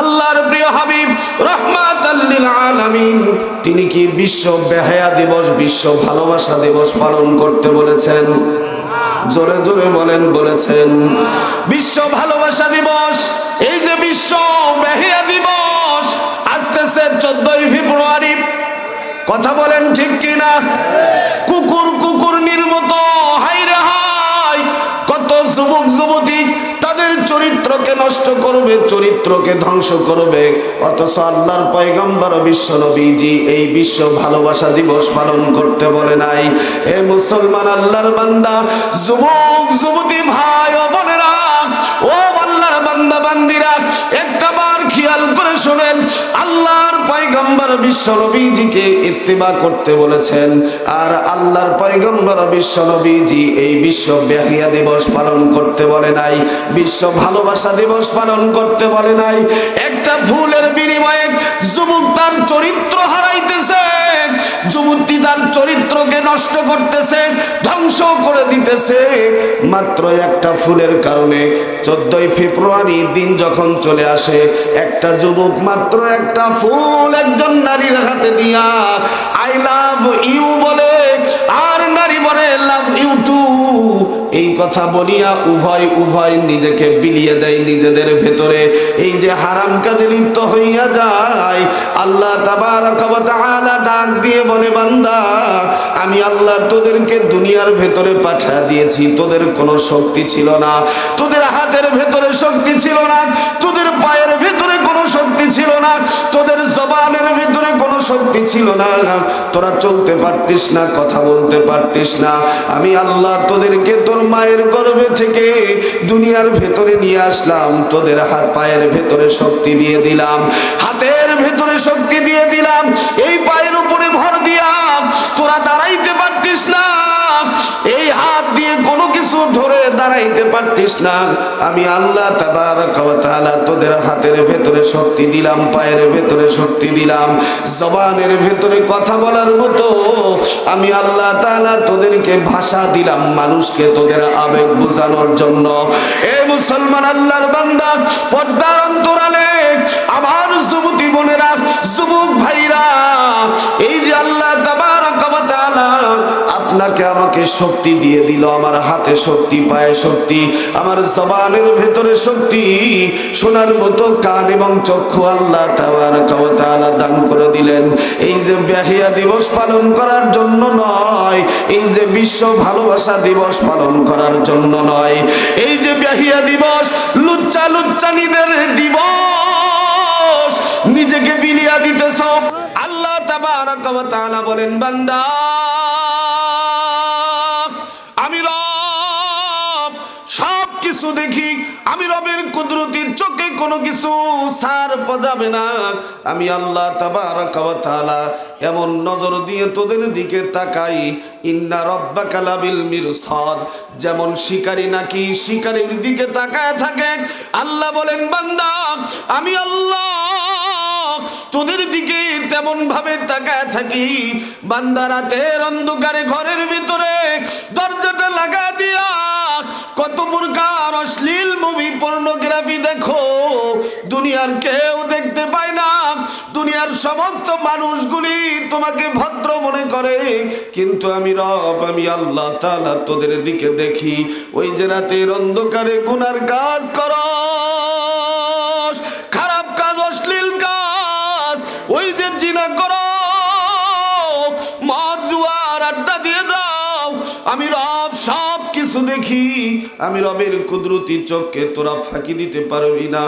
আল্লাহর প্রিয় হাবিব রহমাত আলামিন। তিনি কি বিশ্ব বেহায়া দিবস, বিশ্ব ভালোবাসা দিবস পালন করতে বলেছেন? জোরে জোরে বলেন, বলেছেন। বিশ্ব ভালোবাসা দিবস, এই যে বিশ্ব বেহিয়া দিবস, আসতেছে চোদ্দই ফেব্রুয়ারি। কথা বলেন ঠিক কিনা? চরিত্রকে নষ্ট করবে, চরিত্রকে ধ্বংস করবে। অথচ আল্লাহর পয়গম্বর বিশ্ব নবীজি এই বিশ্ব ভালোবাসা দিবস পালন করতে বলে নাই। এ মুসলমান আল্লাহর বান্দা, যুবক পয়গম্বর বিশ্বনবীজিকে ইত্তিবা করতে বলেছেন, আর আল্লাহর পয়গম্বর বিশ্বনবীজি এই বিশ্ব বেহিয়া দিবস পালন করতে বলে নাই, বিশ্ব ভালোবাসা দিবস পালন করতে বলে নাই। একটা ভুলের বিনিময়ে যুবক তার চরিত্র হারাইতেছে নষ্ট করতেছে ধ্বংস করে দিতেছে। মাত্র একটা ফুলের কারণে চোদ্দই ফেব্রুয়ারি দিন যখন চলে আসে, একটা যুবক মাত্র একটা ফুল একজন নারীর হাতে দিয়া, আই লাভ ইউ বলে, আর নারী বলে, লাভ ইউ টু এই কথা বলিয়া উভয় উভয় নিজেকে বিলিয়ে দেয় নিজেদের ভেতরে। এই যে হারাম কাজে লিপ্ত হইয়া যায়, আল্লাহ তাআলা ডাক দিয়ে বলে, বান্দা আমি আল্লাহ তোদেরকে দুনিয়ার ভেতরে পাঠিয়ে দিয়েছি। তোদের কোনো শক্তি ছিল না। তোদের হাতের ভেতরে শক্তি ছিল না। তোদের পায়ের ভেতরে কোনো শক্তি ছিল না। তোদের জবানের ভেতরে কোনো শক্তি ছিল না। তোরা চলতে পারতিস না, কথা বলতে পারতিস না। আমি আল্লাহ তোদেরকে তোর মায়ের গর্ভে থেকে দুনিয়ার ভেতরে নিয়ে আসলাম। তোদের হাত পায়ের ভেতরে শক্তি দিয়ে দিলাম। হাতের ভেতরে শক্তি দিয়ে দিলাম। এই পায়ের দাঁড়াইতে পারতিস না। আমি আল্লাহ তোদের হাতের ভেতরে শক্তি দিলাম, পায়ের ভেতরে শক্তি দিলাম, জবানের ভেতরে কথা বলার মতো। আমি আল্লাহ তাআলা তোদেরকে ভাষা দিলাম, মানুষকে তোদের আবেগ বোঝানোর জন্য। এ মুসলমান আল্লাহর বান্দা, পর্দার অন্তরালে আমার যুবতী বোনেরা আপনাকে আমাকে শক্তি দিয়ে দিল, আমার হাতে শক্তি, পায়ে শক্তি, আমার জবানের ভেতরে শক্তি। শোনার মতো কান এবং চক্ষু আল্লাহ তাবারক ওয়া দান করে দিলেন। এই যে বেহিয়া দিবস পালন করার জন্য নয়, এই যে বিশ্ব ভালোবাসা দিবস পালন করার জন্য নয়, এই যে ব্যাহিয়া দিবস লুচ্চা লুচ্চানিদের দিবস, নিজেকে বিলিয়া দিতেছ। আল্লাহ তাবারক ওয়া তাআলা বলেন, বান্দা আমি রব সব কিছু দেখি। আমি রবের কুদরতির চোখে কোনো কিছু সার পজাবে না। আমি আল্লাহ তাআলা এমন নজর দিয়ে তোদের দিকে তাকাই। ইন্না রব্বাকা লাবিল মিরসাদ, যেমন শিকারী নাকি শিকারীর দিকে তাকায় থাকে। আল্লাহ বলেন, বান্দা, আমি আল্লাহ তোদের দিকে তেমন ভাবে তাকায় থাকি। বান্দা রাতের অন্ধকারে ঘরের ভিতরে দরজাটা লাগা দিয়া কত প্রকার অশ্লীল মুভি পর্নোগ্রাফি দেখো। দুনিয়ার কেউ দেখতে পায় না। দুনিয়ার সমস্ত মানুষগুলি তোমাকে ভদ্র মনে করে। কিন্তু আমি রব, আমি আল্লাহ তাআলা তোদের দিকে দেখি। ওই যে রাতের অন্ধকারে গুনার কাজ করো। রব সব কিছু দেখি। আমি রবের কুদরতি চোখকে তোরা ফাঁকি দিতে পারবি না।